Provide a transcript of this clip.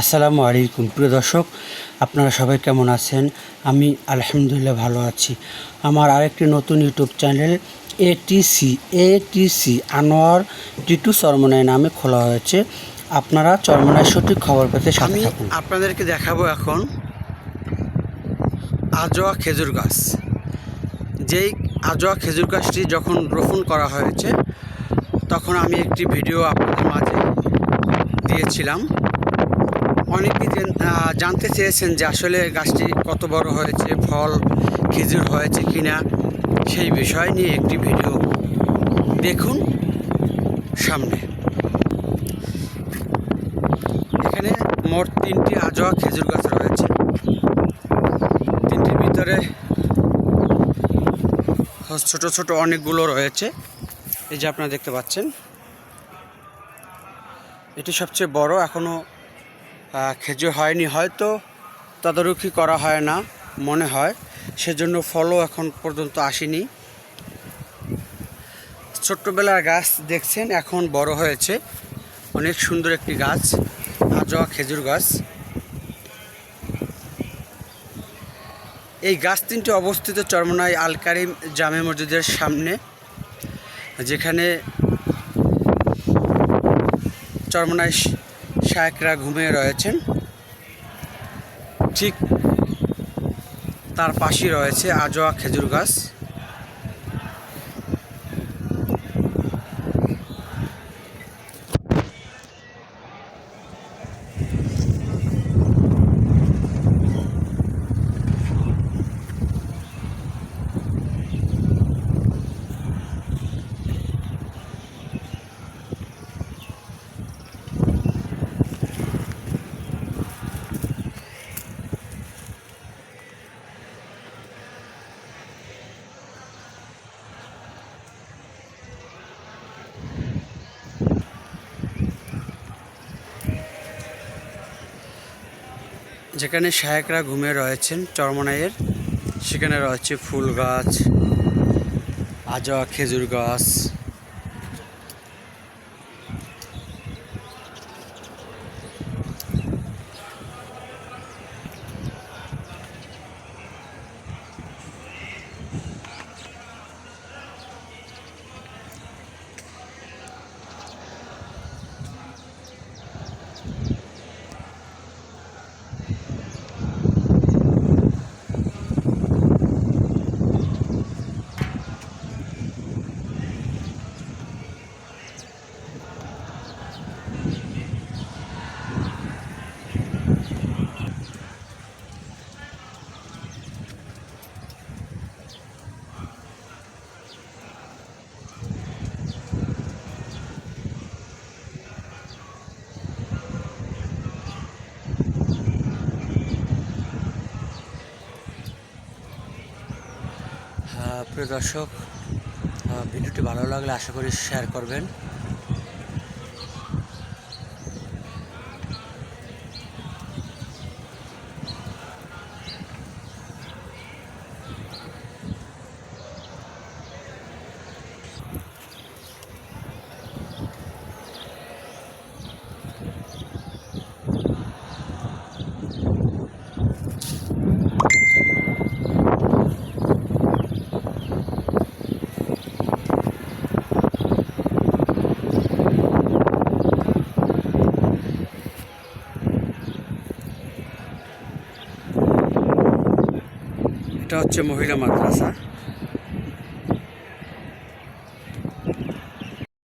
আসসালামু আলাইকুম। প্রিয় দর্শক আপনারা সবাই কেমন আছেন? আমি আলহামদুলিল্লাহ ভালো আছি। আমার আরেকটি নতুন YouTube channel ATC ATC Anwar Titu Charmonai নামে খোলা হয়েছে। আপনারা চরমনায় সঠিক খবর পেতে আমি আপনাদেরকে দেখাবো এখন আজোয়া খেজুর গাছ। যেই আজোয়া খেজুর গাছটি যখন রোপণ করা হয়েছে তখন আমি একটি ভিডিও আপনাদের মাঝে দিয়েছিলাম। অনেকেই জানতে চেয়েছেন যে আসলে গাছটি কত বড় হয়েছে, ফল খেজুর হয়েছে কিনা। সেই বিষয় নিয়ে একটি ভিডিও দেখুন সামনে। এখানে মোট তিনটি আজোয়া খেজুর গাছ রয়েছে। তিনটির ভিতরে ছোট ছোট অনেকগুলো রয়েছে। এই যে আপনারা দেখতে পাচ্ছেন, এটি সবচেয়ে বড় এখনও খেজুর হয়নি, হয়তো তদারকি করা হয় না, মনে হয়। সেজন্য ফলও এখন পর্যন্ত আসেনি। ছোট্টবেলার গাছ দেখছেন, এখন বড় হয়েছে। অনেক সুন্দর একটি গাছ আজোয়া খেজুর গাছ। এই গাছ তিনটি অবস্থিত চরমনাই আল কারিম জামে মসজিদের সামনে, যেখানে চরমনাই শায়করা ঘুমিয়ে রয়েছেন। ঠিক তার পাশে রয়েছে আজোয়া খেজুর গাছ। যেখানে শায়করা ঘুমে রয়েছেন চরমনাইয়ের। সেখানে রয়েছে ফুল গাছ আজোয়া খেজুর গাছ। প্রিয় দর্শক ভিডিওটি ভালো লাগলে আশা করি শেয়ার করবেন। এটা হচ্ছে মহিলা মাদ্রাসা।